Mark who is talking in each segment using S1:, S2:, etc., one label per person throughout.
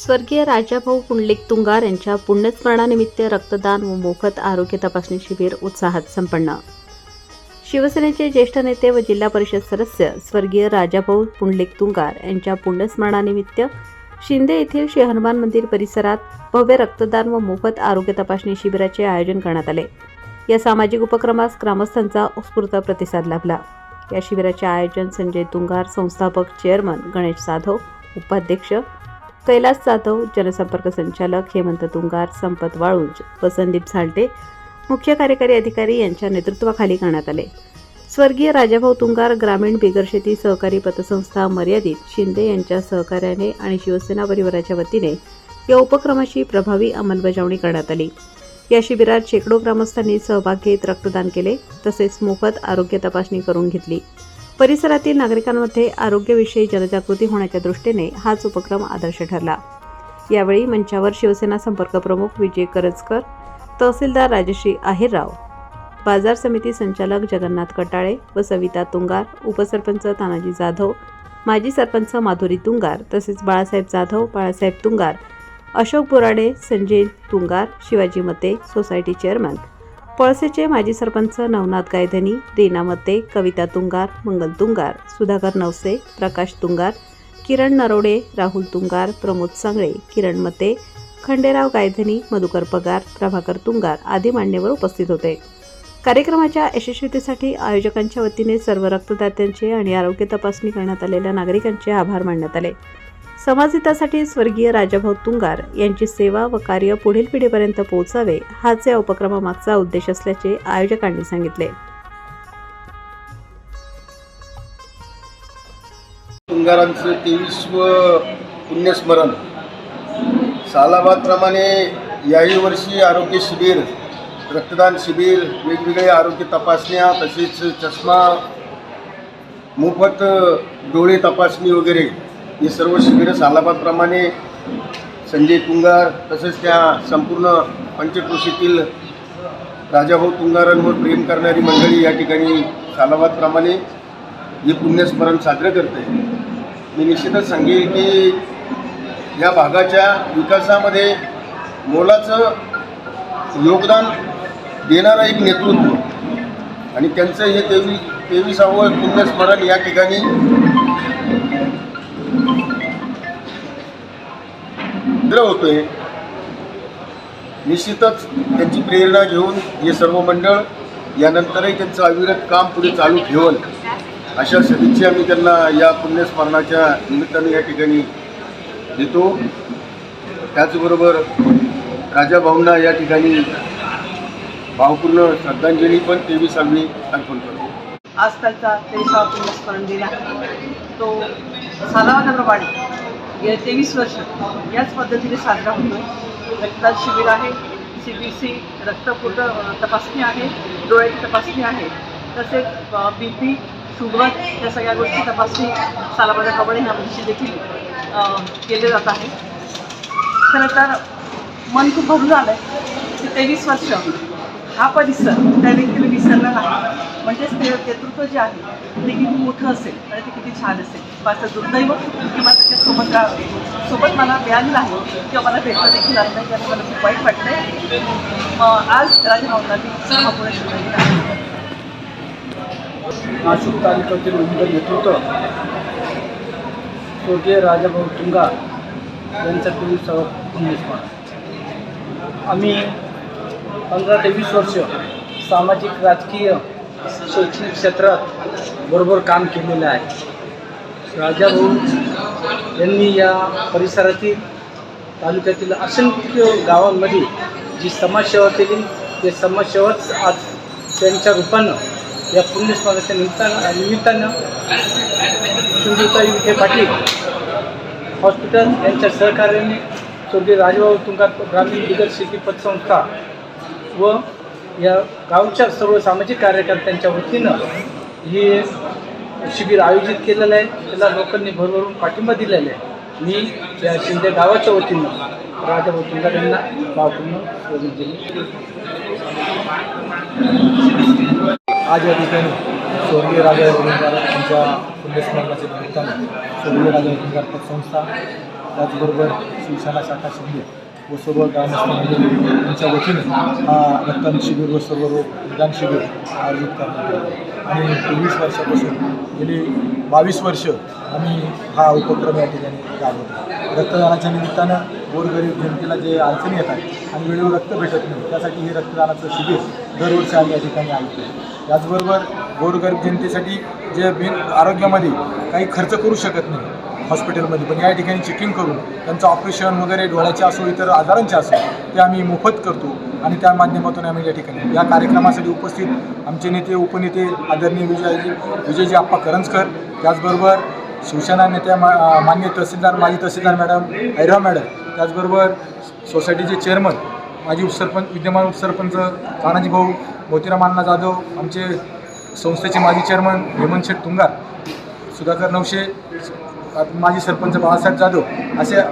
S1: स्वर्गीय राजाभाऊ पुंडलिक तुंगार यांच्या पुण्यस्मरणानिमित्त रक्तदान व मोफत आरोग्य तपासणी शिबिर उत्साहात संपन्न. शिवसेनेचे ज्येष्ठ नेते व जिल्हा परिषद सदस्य स्वर्गीय राजाभाऊ पुंडलिक तुंगार यांच्या पुण्यस्मरणानिमित्त शिंदे येथील श्री हनुमान मंदिर परिसरात भव्य रक्तदान व मोफत आरोग्य तपासणी शिबिराचे आयोजन करण्यात आले. या सामाजिक उपक्रमास ग्रामस्थांचा उत्स्फूर्त प्रतिसाद लाभला. या शिबिराचे आयोजन संजय तुंगार संस्थापक चेअरमन गणेश साधव उपाध्यक्ष कैलास जाधव जनसंपर्क संचालक हेमंत तुंगार संपत वाळुंज व संदीप झालटे मुख्य कार्यकारी अधिकारी यांच्या नेतृत्वाखाली करण्यात आले. स्वर्गीय राजाभाऊ तुंगार ग्रामीण बिगरशेती सहकारी पतसंस्था मर्यादित शिंदे यांच्या सहकार्याने आणि शिवसेना परिवाराच्या वतीने या उपक्रमाची प्रभावी अंमलबजावणी करण्यात आली. या शिबिरात शेकडो ग्रामस्थांनी सहभाग घेत रक्तदान केले तसेच मोफत आरोग्य तपासणी करून घेतली. परिसरातील नागरिकांमध्ये आरोग्यविषयी जनजागृती होण्याच्या दृष्टीने हाच उपक्रम आदर्श ठरला. यावेळी मंचावर शिवसेना संपर्क प्रमुख विजय करजकर तहसीलदार राजश्री आहेरराव बाजार समिती संचालक जगन्नाथ कटाळे व सविता तुंगार उपसरपंच तानाजी जाधव माजी सरपंच माधुरी तुंगार तसेच बाळासाहेब जाधव बाळासाहेब तुंगार अशोक बोराडे संजय तुंगार शिवाजी मते सोसायटी चेअरमन पळसेचे माजी सरपंच नवनाथ गायधनी रीना मते कविता तुंगार मंगल तुंगार सुधाकर नवसे प्रकाश तुंगार किरण नरोडे राहुल तुंगार प्रमोद सांगळे किरण मते खंडेराव गायधनी मधुकर पगार प्रभाकर तुंगार आदी मान्यवर उपस्थित होते. कार्यक्रमाच्या यशस्वीतेसाठी आयोजकांच्या वतीने सर्व रक्तदात्यांचे आणि आरोग्य तपासणी करण्यात आलेल्या नागरिकांचे आभार मानण्यात आले. समाजहितासाठी स्वर्गीय राजाभाऊ तुंगार यांची सेवा व कार्य पुढील पिढीपर्यंत पोहोचावे हाच या उपक्रमामागचा उद्देश असल्याचे आयोजकांनी सांगितले.
S2: तुंगारांचं तेवीसवं पुण्यस्मरण. सालाबादप्रमाणे याही वर्षी आरोग्य शिबिर रक्तदान शिबिर वेगवेगळे आरोग्य तपासण्या तसेच चष्मा मोफत डोळे तपासणी वगैरे हे सर्व शिबिरं सालाबादप्रमाणे संजय तुंगार तसेच त्या संपूर्ण पंचकृषीतील राजाभाऊ तुंगारांवर प्रेम करणारी मंडळी या ठिकाणी सालाबादप्रमाणे हे पुण्यस्मरण साजरं करते. मी निश्चितच सांगेन की या भागाच्या विकासामध्ये मोलाचं योगदान देणारं एक नेतृत्व आणि त्यांचं हे तेवीस तेविसावं पुण्यस्मरण या ठिकाणी साजरं होतोय. निश्चितच त्यांची प्रेरणा घेऊन हे सर्व मंडळ यानंतरही त्यांचं अविरत काम पुढे चालू ठेवल. अशा सदिच्छा मी त्यांना या पुण्यस्मरणाच्या निमित्ताने या ठिकाणी देतो. त्याचबरोबर राजाभाऊंना या ठिकाणी भावपूर्ण श्रद्धांजली पण तेविसावी अर्पण करतो.
S3: आज त्यांचा तेविसावा पुण्यस्मरण दिला. तो तो सालावादाप्रमाणे गेले तेवीस वर्ष याच पद्धतीने साजरा होतो रक्तदान शिबिर आहे. सी बी सी रक्तपुट तपासणी आहे. डोळ्याची तपासणी आहे. तसेच बी पी शुगर या सगळ्या गोष्टी तपासणी सालाबादाप्रमाणे ह्या गोष्टी देखील केले जात आहे. खरं तर मन खूप भरून आलं आहे की तेवीस वर्ष हा परिसर त्या व्यक्तीला विसरला नाही. म्हणजेच ते नेतृत्व जे आहे ते किती मोठं असेल आणि ते किती छान असेल. माझं दुर्दैव किंवा त्याच्यासोबत का सोबत मला मिळालेलं नाही किंवा मला भेटलं देखील आलं नाही त्यामुळे मला खूप वाईट वाटतंय आज राजभवनातील महापुरुष शिवरायांनी
S4: नाशिक तालुक्यातील उमेदवार नेतृत्व स्वर्गीय राजाभाऊ तुंगा यांचा तेवीसावा पुण्यस्मरण आम्ही पंधरा ते वीस वर्ष सामाजिक राजकीय शैक्षणिक क्षेत्रात बरोबर काम केलेलं आहे. राजाभाऊ यांनी या परिसरातील तालुक्यातील असंख्य गावांमध्ये जी समाजसेवा केली ते समाजसेवाच आज त्यांच्या रूपानं या पुण्यस्मरणाच्या निमित्तानं निमित्तानं शिवदेवताई विखे पाटील हॉस्पिटल यांच्या सहकार्याने स्वर्गीय राजभाऊ तुंगार ग्रामीण बिगर शेती पतसंस्था व या गावच्या सर्व सामाजिक कार्यकर्त्यांच्या वतीनं हे शिबिर आयोजित केलेलं आहे. त्याला लोकांनी भरभरून पाठिंबा दिलेला आहे. मी या शिंदे गावाच्या वतीनं राजाभाऊ तुंगार यांना भावपूर्ण दिली आज या ठिकाणी स्वर्गीय राजा वरुणगार यांच्या पुण्यस्मरणाच्या निमित्तानं स्वर्गीय राजा वरुणगार संस्था
S5: त्याचबरोबर शिवसेना शाखा शिंदे व सर्व ग्रामस्थ यांच्या वतीने हा रक्तदान शिबिर व सर्व रोगदान शिबिर आयोजित करण्यात आलं. आणि तेवीस वर्षापासून गेली बावीस वर्ष आम्ही हा उपक्रम या ठिकाणी राबवतो. रक्तदानाच्या निमित्तानं गोरगरीब जनतेला जे अडचणी येतात आणि वेळेवर रक्त भेटत नाही त्यासाठी हे रक्तदानाचं शिबिर दरवर्षी आम्ही या ठिकाणी आयोजित त्याचबरोबर गोरगरीब जनतेसाठी जे बिन आरोग्यामध्ये काही खर्च करू शकत नाही हॉस्पिटलमध्ये. पण या ठिकाणी चेकिंग करून त्यांचं ऑपरेशन वगैरे डोळ्याचे असो इतर आजारांचे असो ते आम्ही मोफत करतो. आणि त्या माध्यमातून आम्ही या ठिकाणी या कार्यक्रमासाठी उपस्थित आमचे नेते उपनेते आदरणीय विजयजी विजयजी आप्पा करंजकर त्याचबरोबर शिवसेना नेत्या मा मान्य तहसीलदार माजी तहसीलदार मॅडम ऐराव मॅडम त्याचबरोबर सोसायटीचे चेअरमन माजी उपसरपंच विद्यमान उपसरपंच तानाजी भाऊ मोतीराम अण्णा जाधव आमचे संस्थेचे माजी चेअरमन हेमंत शेठ तुंगार सुधाकर नवशे माजी सरपंच बाळासाहेब जाधव असे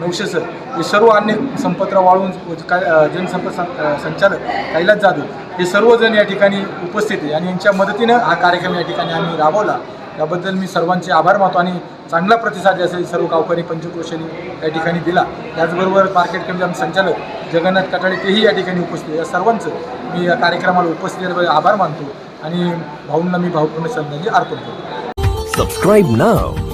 S5: नवशे सर हे सर्व अन्य संपत्र वाळून काय जनसंप जनसंपर्क संचालक कैलास जाधव हे सर्वजण या ठिकाणी उपस्थित आहे. आणि यांच्या मदतीनं हा कार्यक्रम या ठिकाणी आम्ही राबवला. याबद्दल मी सर्वांचे आभार मानतो आणि चांगला प्रतिसाद असेल सर्व गावकरी पंचक्रोशांनी या ठिकाणी दिला. त्याचबरोबर मार्केट कमिटी आमचे संचालक जगन्नाथ कटाळे तेही या ठिकाणी उपस्थित या सर्वांचं मी या कार्यक्रमाला उपस्थित आभार मानतो आणि भाऊंना मी भावपूर्ण श्रद्धांजली अर्पण करतो.
S6: Subscribe now